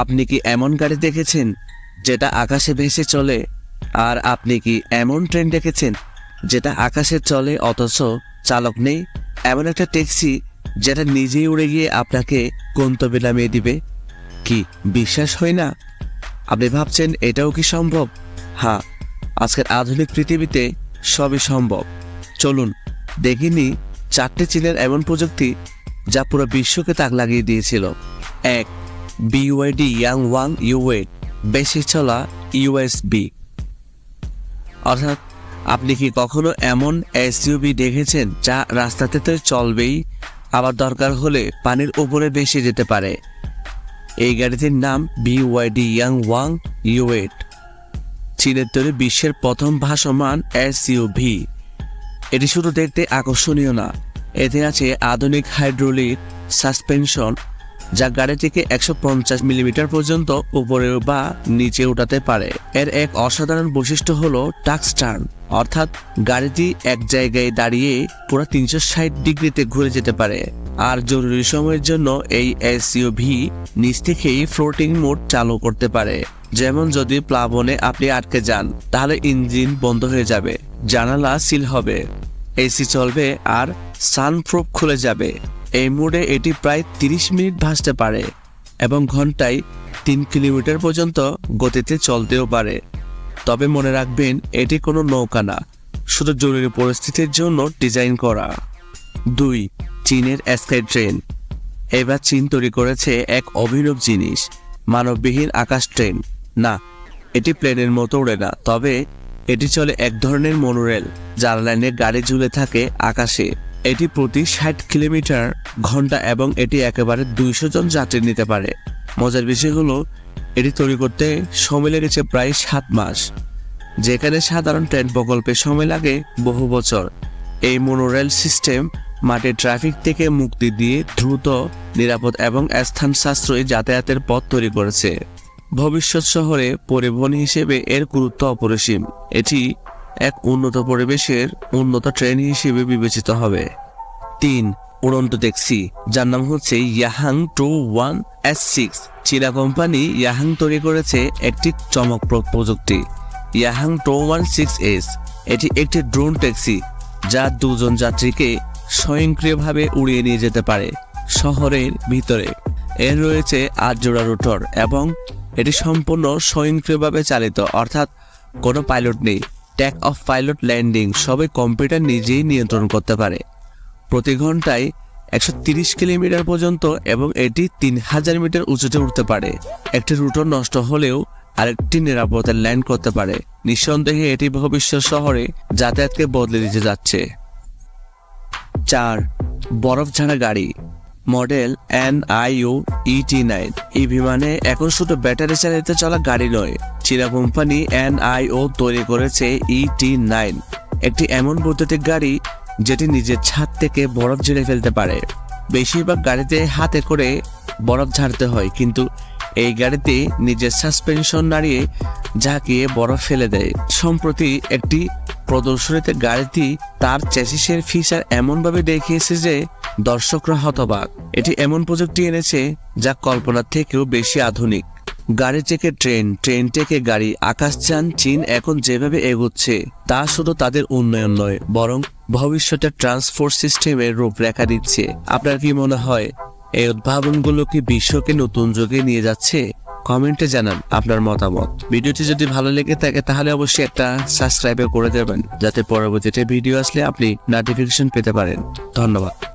আপনি কি এমন গাড়ি দেখেছেন যেটা আকাশে ভেসে চলে? আর আপনি কি এমন ট্রেন দেখেছেন যেটা আকাশে চলে অথচ চালক নেই? এমন একটা ট্যাক্সি যেটা নিজেই উড়ে গিয়ে আপনাকে গন্তব্যে নামিয়ে দিবে? কি বিশ্বাস হয় না? আপনি ভাবছেন এটাও কি সম্ভব? হ্যাঁ আজকের আধুনিক পৃথিবীতে সবই সম্ভব। চলুন দেখিনি চারটে চীনের এমন প্রযুক্তি যা পুরো বিশ্বকে তাক লাগিয়ে দিয়েছিল। এক বিওয়াইডি ইয়াং ওয়াং ইউএড বেশি চলা ইউএসবি অর্থাৎ, আপনি কি কখনো এমন এসইউবি দেখেছেন যা রাস্তাতে তো চলবেই, আবার দরকার হলে পানির উপরে ভেসে যেতে পারে? এই গাড়িটির নাম বিওয়াইডি ইয়াং ওয়াং ইউএড চীনের তৈরি বিশ্বের প্রথম ভাসমান এসইউভি এটি শুধু দেখতে আকর্ষণীয় না, এতে আছে আধুনিক হাইড্রোলিক সাসপেনশন যা গাড়িটিকে একশো পঞ্চাশ মিলিমিটার পর্যন্ত উপরে বা নিচে উঠাতে পারে। এর এক অসাধারণ বৈশিষ্ট্য হলো টাক্স টার্ন, অর্থাৎ গাড়িটি এক জায়গায় দাঁড়িয়ে পুরো তিনশো ষাট ডিগ্রিতে ঘুরে যেতে পারে। আর জরুরি সময়ের জন্য এই এসইউভি নিচ থেকেই ফ্লোটিং মোড চালু করতে পারে। যেমন যদি প্লাবনে আপনি আটকে যান, তাহলে ইঞ্জিন বন্ধ হয়ে যাবে, জানালা সিল হবে, এসি চলবে আর সানপ্রুফ খুলে যাবে। এই মোডে এটি প্রায় তিরিশ মিনিট ভাসতে পারে এবং ঘন্টায় তিন কিলোমিটার পর্যন্ত গতিতে চলতেও পারে। তবে মনে রাখবেন, এটি কোনো নৌকা না, শুধু জরুরি পরিস্থিতির জন্য ডিজাইন করা। দুই, চীনের স্কাই ট্রেন। এবার চীন তৈরি করেছে এক অভিনব জিনিস, মানববিহীন আকাশ ট্রেন। না, এটি প্লেনের মতো ওড়ে না, তবে এটি চলে এক ধরনের মনোরেল, যার লাইনে গাড়ি ঝুলে থাকে আকাশে। এটি প্রতি ষাট কিলোমিটার ঘণ্টা এবং এটি একেবারে দুইশো জন যাত্রী নিতে পারে। মজার বিষয় হলো, এটি তৈরি করতে সময় লেগেছে প্রায় সাত মাস। যেখানে সাধারণ ট্রেন প্রকল্পে সময় লাগে বহু বছর। এই মনোরেল সিস্টেম মাটির ট্রাফিক থেকে মুক্তি দিয়ে দ্রুত, নিরাপদ এবং স্থান সাশ্রয়ী যাতায়াতের পথ তৈরি করেছে। ভবিষ্যৎ শহরে পরিবহন হিসেবে এর গুরুত্ব অপরিসীম। এটি এক উন্নত পরিবেশের উন্নত ট্রেন হিসেবে বিবেচিত হবে। তিন, উড়ন্ত ট্যাক্সি, যার নাম হচ্ছে EHang two one S six. চীনা কোম্পানি ইয়াহাং তৈরি করেছে একটি চমকপ্রদ প্রযুক্তি, EHang two one six S. এটি একটি ড্রোন ট্যাক্সি, যা দুজন যাত্রীকে স্বয়ংক্রিয়ভাবে উড়িয়ে নিয়ে যেতে পারে শহরের ভিতরে। এর রয়েছে আট জোড়া রোটর এবং এটি সম্পূর্ণ স্বয়ংক্রিয়ভাবে চালিত, অর্থাৎ কোনো পাইলট নেই। ট্যাক অফ পাইলট ল্যান্ডিং সবে কম্পিউটার নিজেই নিয়ন্ত্রণ করতে পারে। প্রতি ঘন্টায় একশো কিলোমিটার পর্যন্ত এবং এটি তিন হাজার মিটার উঁচুতে উঠতে পারে। একটি রুটর নষ্ট হলেও আরেকটি নিরাপদে ল্যান্ড করতে পারে। নিঃসন্দেহে এটি ভবিষ্যৎ শহরে যাতায়াতকে বদলে দিতে যাচ্ছে। চার বরফ ঝাড়া গাড়ি। Model N IU ET nine. এই বিমানে এখন শুধু ব্যাটারি চালিত চলা গাড়ি নয়, চীনা কোম্পানি এন আইও তৈরি করেছে ইটি নাইন। একটি এমন বৈদ্যুতিক গাড়ি যেটি নিজের ছাদ থেকে বরফ ঝেড়ে ফেলতে পারে। বেশিরভাগ গাড়িতে হাতে করে বরফ ঝাড়তে হয়, কিন্তু এই গাড়িতে নিজের সাসপেনশন নাড়িয়ে ঝাঁকিয়ে বরফ ফেলে দেয়। সম্প্রতি একটি প্রদর্শনীতে গাড়িটি তার চ্যাসিসের ফিচার এমনভাবে দেখিয়েছে যে দর্শকরা হতবাক। এটি এমন প্রযুক্তি এনেছে যা কল্পনার থেকেও বেশি আধুনিক। গাড়ি থেকে ট্রেন ট্রেন থেকে গাড়ি আকাশযান চীন এখন যেভাবে এগোচ্ছে, তা শুধু তাদের উন্নয়ন নয়, বরং ভবিষ্যতের ট্রান্সপোর্ট সিস্টেমের রূপরেখা দিচ্ছে। আপনার কি মনে হয়, এই উদ্ভাবনগুলো কি বিশ্বকে নতুন যুগে নিয়ে যাচ্ছে? কমেন্টে জানান আপনার মতামত। ভিডিওটি যদি ভালো লেগে থাকে, তাহলে অবশ্যই একটা সাবস্ক্রাইব করে দেবেন, যাতে পরবর্তীতে ভিডিও আসলে আপনি নোটিফিকেশন পেতে পারেন। ধন্যবাদ।